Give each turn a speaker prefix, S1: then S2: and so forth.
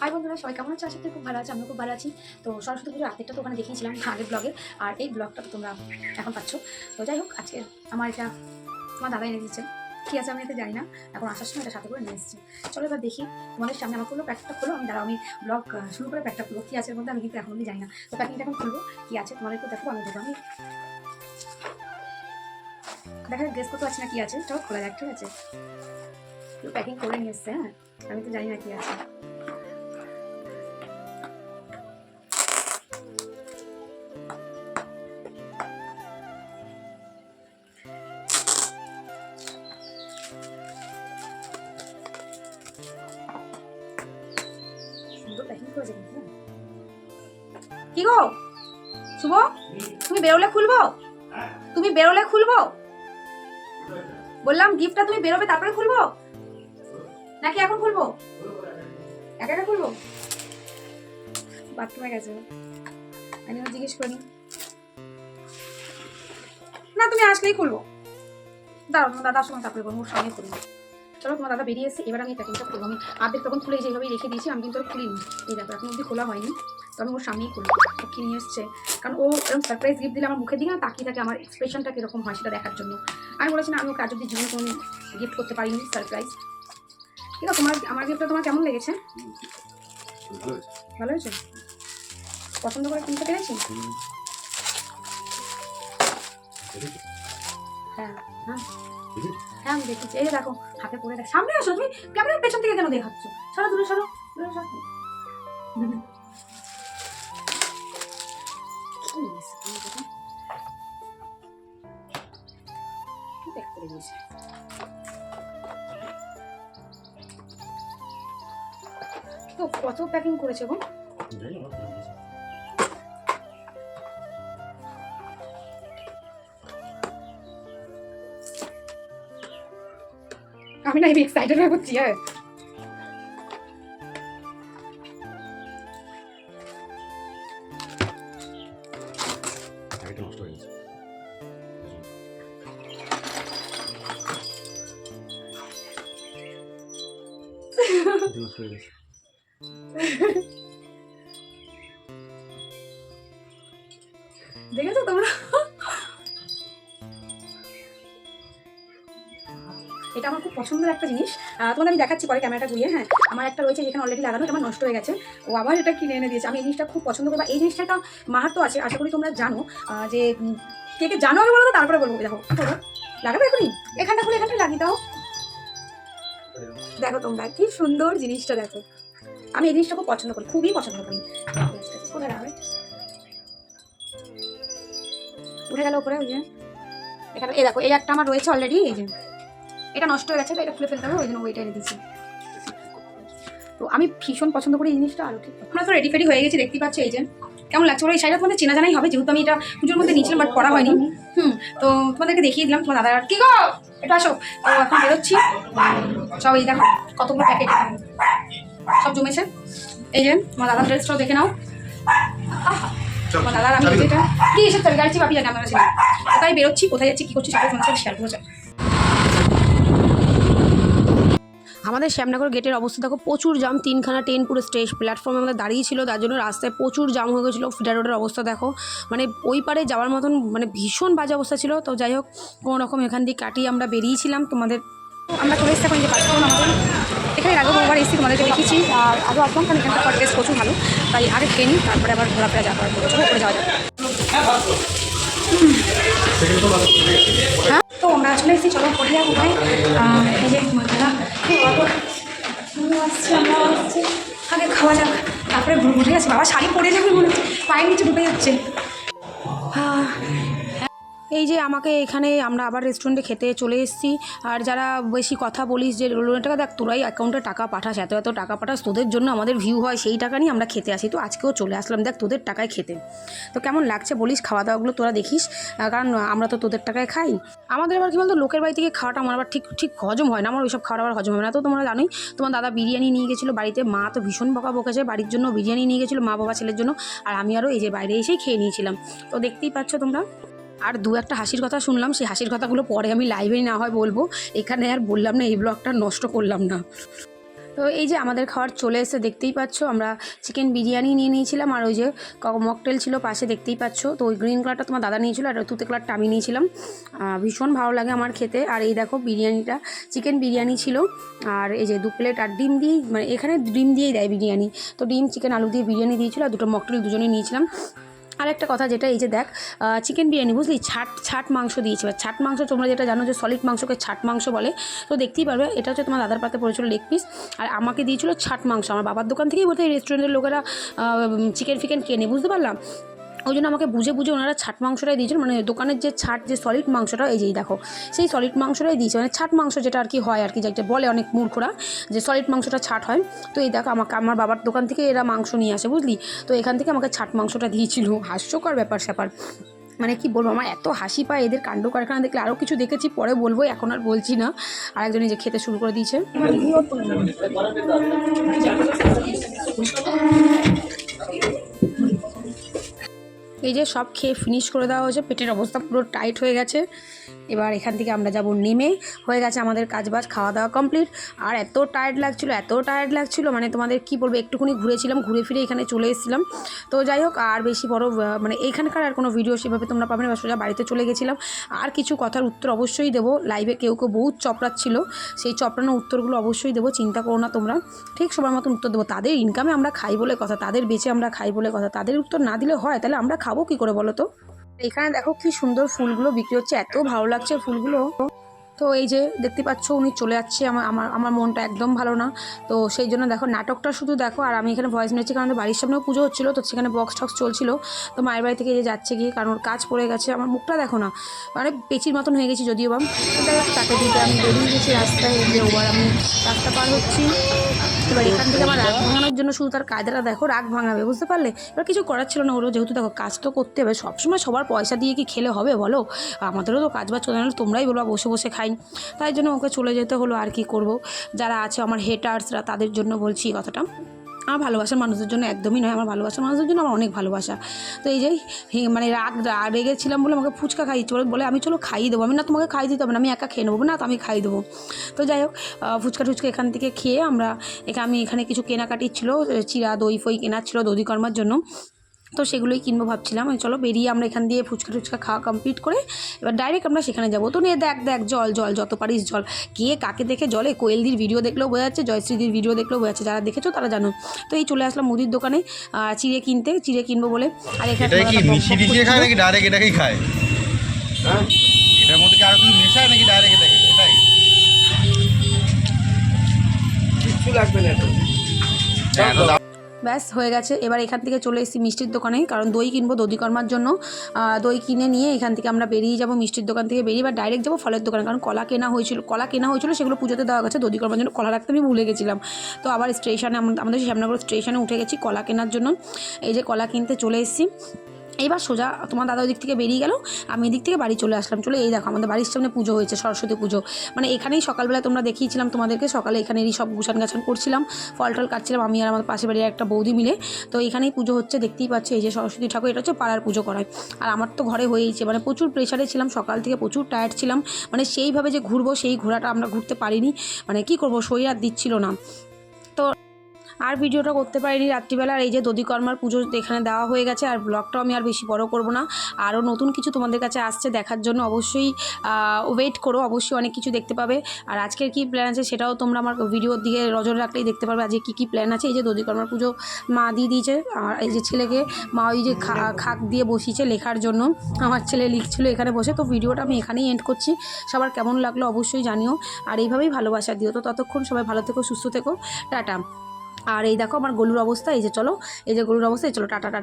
S1: High বন্ধুরা, সবাই কেমন আছে? আশা করি খুব ভালো আছে, আমিও খুব ভালো আছি। তো সরস্বতী পুজোর আপডেটটা তো ওখানে দেখিয়েছিলাম আগের ব্লগে আর এই ব্লগটা তো তোমরা এখন পাচ্ছ। তো যাই হোক, আজকে আমার এটা, তোমার দাদা এনে দিচ্ছে কী আছে আমি এতে জানি না, এখন আসার সময় এটা সাথে করে নিয়ে এসেছি। চলো এবার দেখি তোমাদের সামনে আমার খুললো প্যাকটা খুলো। আমি আমি ব্লগ শুরু করে প্যাকটা খুলবো। কী আছে মধ্যে আমি কিন্তু এখন অব্দি জানি না। তো প্যাকিংটা এখন খুলবো, কী আছে তোমাদেরকে দেখো, আমি দেবো আমি দেখা যাক করতে পারছি না কী আছে। চলো, খোলা যাক, ঠিক আছে? প্যাকিং করে নিয়ে এসছে হ্যাঁ। কি গো? শুভ? তুমি বেরোলে খুলবো? তুমি বেরোলে খুলবো? বললাম গিফটটা তুমি বেরোবে, তারপরে খুলবো? নাকি এখন খুলবো? একা একা খুলবো? বাথরুমে গেছে আমি জিজ্ঞেস করি না, তুমি আসলেই খুলবো। দাঁড়াও, তোমার দাদার সঙ্গে তারপরে ওর সঙ্গে খুলবো। চলো, তোমার দাদা বেরিয়ে এসে এবার আমি প্যাকিংটা খুলবো। আমি আর্ধেক তখন খুলে যেভাবেই রেখে দিয়েছি, আমি কিন্তু খুলিনি। এই দেখো, এখন অব্দি খোলা হয়নি। তো আমি ওর সামনেই খুলবো। ও কি নিয়ে এসছে? কারণ ও এরকম সারপ্রাইজ গিফট দিলে আমার মুখের দিকে না তাকিয়ে থাকে, আমার এক্সপ্রেশনটা কীরকম হয় সেটা দেখার জন্য। আমি বলেছি না, আমি ওকে আজ অব্দি জীবনে কোনো গিফট করতে পারিনি সারপ্রাইজ ঠিক আছে তোমার আমার গিফটটা তোমার কেমন লেগেছে? ভালো হয়েছে। পছন্দ করে কিনতে পেরেছি? হ্যাঁ হ্যাঁ। হ্যাঁ আমি দেখেছি। এই দেখো হাতে পরে দেখ সামনে আসো তুমি ক্যামেরার পেছন থেকে কেন দেখাচ্ছ? সরো দূরে সরো দূরে সরো। কত প্যাকিং করেছে গো? আমি না এক্সাইটেড হয়ে পড়ছি হ্যাঁ।
S2: এটা নষ্ট
S1: দেখেছ তোমরা? এটা আমার খুব পছন্দের একটা জিনিস। তোমাদের আমি দেখাচ্ছি পরে ক্যামেরাটা ঘুরিয়ে হ্যাঁ। আমার একটা রয়েছে যেখানে অলরেডি লাগানো আমার নষ্ট হয়ে গেছে। ও আবার এটা কিনে এনে দিয়েছে। আমি এই জিনিসটা খুব পছন্দ করি, বা এই জিনিসটা একটা মাহাত্ম আছে, আশা করি তোমরা জানো যে কে কে জানো বলো তারপরে বলব। দেখো। লাগাবে এখনই? এখানটা খুলে, এখানটা লাগিয়ে দাও। দেখো তোমরা, কি সুন্দর জিনিসটা, দেখো। আমি এই জিনিসটা খুব পছন্দ করি, খুবই পছন্দ করি। কোথায় উঠে গেল উপরে, ওই যে। এখানে এই দেখো, এই একটা আমার রয়েছে অলরেডি এই যে। এটা নষ্ট হয়ে গেছে, এটা খুলে ফেলতে হবে, ওই জন্য ওইটা এনে তো আমি ভীষণ পছন্দ করি এই জিনিসটা আরও ঠিক আমরা তো রেডি ফেডি হয়ে গেছি, দেখতে পাচ্ছি, এই যে। কেমন লাগছে? ওরা এই শাড়িটা তোমাদের চেনা জানাই হবে, যেহেতু আমি এটা পুজোর মধ্যে নিয়েছিলাম বাট পরা হয়নি। হুম, তো তোমাদেরকে দেখিয়ে দিলাম, তোমার দাদা কি গো? এটা আসো। তো এখন বেরোচ্ছি। সব এই দেখো, কতগুলো প্যাকেট সব জমেছে। এই যে তোমার দাদার ড্রেসটাও দেখে নাও। দাদার আমি এই যে এটা কি এসে চলে গাড়ি বাপি জানি আমরা ছিলাম। কোথায় বেরোচ্ছি? কোথায় যাচ্ছি? কি করছি? সবাই তোমার সাথে শেয়ার করব
S3: আমাদের শ্যামনগর গেটের অবস্থা দেখো প্রচুর জাম তিনখানা ট্রেন পুরো স্টেজ প্ল্যাটফর্মে আমাদের দাঁড়িয়ে ছিল। তার জন্য রাস্তায় প্রচুর জাম হয়ে গেছিল। ফিডার রোডের অবস্থা দেখো। মানে ওই পারে যাওয়ার মতন মানে ভীষণ বাজে অবস্থা ছিল। তো যাই হোক কোনো রকম এখান দিয়ে কাটিয়ে আমরা বেরিয়েছিলাম তোমাদের।
S1: আমরা চলে এসেছি এখন যে পাঁচফোড়ন আমাদের। এখানে আগে বহুবার এসেছি তোমাদেরকে দেখেছি। আর আরও আসলাম কারণ এখানকার কটেজ প্রচুর ভালো। তাই আগে খেয়ে নিই তারপরে আবার ঘোরাফেরা যাওয়ার পরে উপরে যাওয়া যাবে হ্যাঁ তো আমরা আসলে এসেছি, চলো পটিয়া কোথায়? এই যে আসছি আগে খাওয়া যাক, তারপরে ঘুরে গেছে বাবা, শাড়ি পরে যাবে মনে হচ্ছে। পায়ের নিচে ঢুকে যাচ্ছে।
S3: এই যে আমাকে এখানে আমরা আবার রেস্টুরেন্টে খেতে চলে এসেছি। আর যারা বেশি কথা বলিস যে টাকা দেখ, তোরাই অ্যাকাউন্টে টাকা পাঠাস, এত এত টাকা পাঠাস, তোদের জন্য আমাদের ভিউ হয়, সেই টাকা নিয়ে আমরা খেতে আসি। তো আজকেও চলে আসলাম, দেখ তোদের টাকায় খেতে। তো কেমন লাগছে বলিস খাওয়া দাওয়াগুলো তোরা দেখিস। কারণ আমরা তো তোদের টাকায় খাই। আমাদের আবার কি বলতো, লোকের বাড়ি থেকে খাওয়াটা আমার আবার ঠিক ঠিক হজম হয় না। আমার ওইসব খাওয়াটা আবার হজম হয় না। তো তোমরা জানোই, তোমার দাদা বিরিয়ানি নিয়ে গেছিল বাড়িতে। মা তো ভীষণ বকা বকেছে বাড়ির জন্য, বিরিয়ানি নিয়ে গেছিল মা বাবা ছেলের জন্য। আর আমি আরও এই যে বাইরে এসেই খেয়ে নিয়েছিলাম। তো দেখতেই পাচ্ছ তোমরা। আর দু একটা হাসির কথা শুনলাম, সেই হাসির কথাগুলো পরে আমি লাইভেই না হয় বলব। এখানে আর বললাম না, এই ব্লগটা নষ্ট করলাম না।
S1: তো এই যে আমাদের খাবার চলে এসে দেখতেই পাচ্ছ, আমরা চিকেন বিরিয়ানি নিয়ে নিয়েছিলাম, আর ওই যে মকটেল ছিল পাশে, দেখতেই পাচ্ছ। তো ওই গ্রিন কালারটা তোমার দাদা নিয়েছিল, আর তুতে কালারটা আমি নিয়েছিলাম। ভীষণ ভালো লাগে আমার খেতে। আর এই দেখো বিরিয়ানিটা চিকেন বিরিয়ানি ছিল। আর এই যে দু প্লেট আর ডিম দিয়েই মানে এখানে ডিম দিয়েই দেয় বিরিয়ানি। তো ডিম চিকেন আলু দিয়ে বিরিয়ানি দিয়েছিল, আর দুটো মকটেল দুজনেই নিয়েছিলাম। আর একটা কথা যেটা, এই যে দেখ চিকেন বিরিয়ানি বুঝলি? ছাট ছাট মাংস দিয়েছে। বা ছাট মাংস তোমরা যেটা জানো যে সলিড মাংসকে ছাট মাংস বলে, তো দেখতেই পারবে, এটা হচ্ছে তোমার দাদার পাতে পড়েছিল লেগ পিস আর আমাকে দিয়েছিল ছাট মাংস। আমার বাবার দোকান থেকেই বোধহয় রেস্টুরেন্টের লোকেরা চিকেন ফিকেন কেনে, বুঝতে পারলাম? ওই জন্য আমাকে বুঝে বুঝে ওনারা ছাট মাংসটাই দিয়েছিল। মানে দোকানের যে ছাট, যে সলিড মাংসটা, এই যেই দেখো, সেই সলিড মাংসটাই দিয়েছে। মানে ছাট মাংস যেটা আর কি হয় আর কি যেটা বলে অনেক মূর্খরা, যে সলিড মাংসটা ছাট হয়। তো এই দেখো, আমাকে, আমার বাবার দোকান থেকে এরা মাংস নিয়ে আসে, বুঝলি? তো এখান থেকে আমাকে ছাট মাংসটা দিয়েছিল। হাস্যকর ব্যাপার স্যাপার। মানে কি বলব, আমার এত হাসি পায় এদের কাণ্ড কারখানা দেখলে। আরও কিছু দেখেছি, পরে বলব, এখন আর বলছি না। আরেকজনই যে খেতে শুরু করে দিয়েছে। এই যে সব খেয়ে ফিনিশ করে দেওয়া হয়েছে, পেটের অবস্থা পুরো টাইট হয়ে গেছে। এবার এখান থেকে আমরা যাব নেমে। হয়ে গেছে আমাদের কাজবাজ, খাওয়া দাওয়া কমপ্লিট আর এত টায়ার্ড লাগছিল, এত টায়ার্ড লাগছিল মানে তোমাদের কি বলব একটুখানি ঘুরেছিলাম, ঘুরে ফিরে এখানে চলে এসেছিলাম। তো যাই হোক, আর বেশি বড় মানে এইখানকার আর কোনো ভিডিও সেভাবে তোমরা পাবে না সোজা বাড়িতে চলে গেছিলাম। আর কিছু কথার উত্তর অবশ্যই দেবো। লাইভে কেউ কেউ বহুত চপড়াচ্ছিল, সেই চপড়ানো উত্তরগুলো অবশ্যই দেবো, চিন্তা করো না তোমরা। ঠিক সময় মতন উত্তর দেবো। তাদের ইনকামে আমরা খাই বলে কথা, তাদের বেচে আমরা খাই বলে কথা, তাদের উত্তর না দিলে হয়, তাহলে আমরা খাব কি করে বলো তো? এখানে দেখো কি সুন্দর ফুলগুলো বিক্রি হচ্ছে, এত ভালো লাগছে ফুলগুলো। তো এই যে দেখতে পাচ্ছ, উনি চলে যাচ্ছে। আমার আমার আমার মনটা একদম ভালো না। তো সেই জন্য দেখো, নাটকটা শুধু দেখো, আর আমি এখানে ভয়েস নিচ্ছি কারণ বাড়ির সামনেও পুজো হচ্ছিল, তো সেখানে বক্স টক্স চলছিল। তো মায়ের বাড়ি থেকে যে যাচ্ছে গিয়ে, কারণ ওর কাজ পড়ে গেছে। আমার মুখটা দেখো না মানে পেচির মতন হয়ে গেছি যদিও বা। তো যাই তাকে দিতে আমি বেরিয়ে গেছি রাস্তায় যে ওবার আমি রাস্তা পার হচ্ছি। এবার এখান থেকে আমার রাগ ভাঙানোর জন্য শুধু তার কায়দাটা দেখো, রাগ ভাঙাবে, বুঝতে পারলে? এবার কিছু করার ছিল না ওরও, যেহেতু দেখো কাজ তো করতে হবে, সবসময় সবার পয়সা দিয়ে কি খেলে হবে বলো? আমাদেরও তো কাজ বাজ তোমরাই বলো, বসে বসে খাই তাই জন্য ওকে চলে যেতে হলো, আর কি করব? যারা আছে আমার হেটার্সরা তাদের জন্য বলছি কথাটা। আমার ভালোবাসার মানুষদের জন্য একদমই নয়, আমার ভালোবাসার মানুষদের জন্য আমার অনেক ভালোবাসা। তো এই যে মানে রাগ রেগেছিলাম বলে আমাকে ফুচকা খাই চলো বলে আমি চলো খাইয়ে দেবো। আমি না তোমাকে খাই দিতে হবে না, আমি একা খেয়ে নেব, না তো আমি খাই দেবো। তো যাই হোক ফুচকা টুচকা এখান থেকে খেয়ে আমরা এখানে আমি এখানে কিছু কেনাকাটি ছিল চিরা দই ফই কেনার ছিল দধিকর্মার জন্য। তো সেগুলোই কিনবো ভাবছিলাম। চলো বেরিয়ে আমরা এখান দিয়ে ফুচকা টুচকা খাওয়া কমপ্লিট করে এবার ডাইরেক্ট আমরা সেখানে যাব। তো নিয়ে দেখ দেখ জল জল যত পারিস জল। কে কাকে দেখে জলে? কোয়েলদির ভিডিও দেখলেও বোঝা যাচ্ছে জয়শ্রীদির ভিডিও দেখলেও বোঝা যাচ্ছে। যারা দেখেছ তারা জানো। তো এই চলে আসলাম মুদির দোকানে আহ, চিড়ে কিনতে চিড়ে কিনবো বলে। আর এখানে
S4: ডাইরেক্ট এটাকেই খায়? হ্যাঁ? এটার মধ্যে কি আরও কিছু মেশায় নাকি ডাইরেক্ট এটাকে? এটাই।
S5: কিচ্ছু লাগবে না
S1: ব্যাস, হয়ে গেছে। এবার এখান থেকে চলে এসেছি মিষ্টির দোকানে, কারণ দই কিনবো দধিকর্মার জন্য। দই কিনে নিয়ে এখান থেকে আমরা বেরিয়ে যাব মিষ্টির দোকান থেকে বেরিয়ে, বা ডাইরেক্ট যাব ফলের দোকানে, কারণ কলা কেনা হয়েছিল, কলা কেনা হয়েছিল সেগুলো পুজোতে দেওয়া গেছে, দধিকর্মার জন্য কলা রাখতে আমি ভুলে গেছিলাম। তো আবার স্টেশনে আমাদের শ্যামনগর স্টেশনে উঠে গেছি কলা কেনার জন্য। এই যে কলা কিনতে চলে এসেছি। এইবার সোজা তোমার দাদা ওই দিক থেকে বেরিয়ে গেল, আমি এদিক থেকে বাড়ি চলে আসলাম। চলে এই দেখো, আমাদের বাড়ির সামনে পুজো হয়েছে, সরস্বতী পুজো। মানে এখানেই সকালবেলা তোমরা দেখিয়েছিলাম তোমাদেরকে, সকালে এখানে এখানেরই সব গুছান গাছান করছিলাম ফল টল কাটছিলাম, আমি আর আমার পাশে বাড়ির একটা বৌদি মিলে। তো এখানেই পুজো হচ্ছে, দেখতেই পাচ্ছি, এই যে সরস্বতী ঠাকুর, এটা হচ্ছে পাড়ার পুজো করায় আর আমার তো ঘরে হয়েইছে মানে প্রচুর প্রেশারে ছিলাম, সকাল থেকে প্রচুর টায়ার্ড ছিলাম। মানে সেইভাবে যে ঘুরবো, সেই ঘোরাটা আমরা ঘুরতে পারিনি। মানে কি করব শরীর আর দিচ্ছিল না। আর ভিডিওটা করতে পারিনি রাত্রিবেলা। আর এই যে দধিকর্মার পুজো এখানে দেওয়া হয়ে গেছে, আর ব্লগটাও আমি আর বেশি বড় করব না। আরও নতুন কিছু তোমাদের কাছে আসছে দেখার জন্য অবশ্যই ওয়েট করো, অবশ্যই অনেক কিছু দেখতে পাবে। আর আজকের কী প্ল্যান আছে সেটাও তোমরা আমার ভিডিওর দিকে নজর রাখলেই দেখতে পারবে। আজকে কী কী প্ল্যান আছে? এই যে দধিকর্মার পুজো মা দিয়ে দিয়েছে, আর এই যে ছেলেকে, মা ওই যে খাক দিয়ে বসিয়েছে লেখার জন্য। আমার ছেলে লিখছিল এখানে বসে। তো ভিডিওটা আমি এখানেই এন্ড করছি। সবার কেমন লাগল অবশ্যই জানিও। আর এইভাবেই ভালোবাসা দিও। তো ততক্ষণ সবাই ভালো থেকো, সুস্থ থেকো। টাটা। আর এই দেখো আমার গলুর অবস্থা, এই যে চলো, এই যে গলুর অবস্থা, এই চলো, টাটা টাটা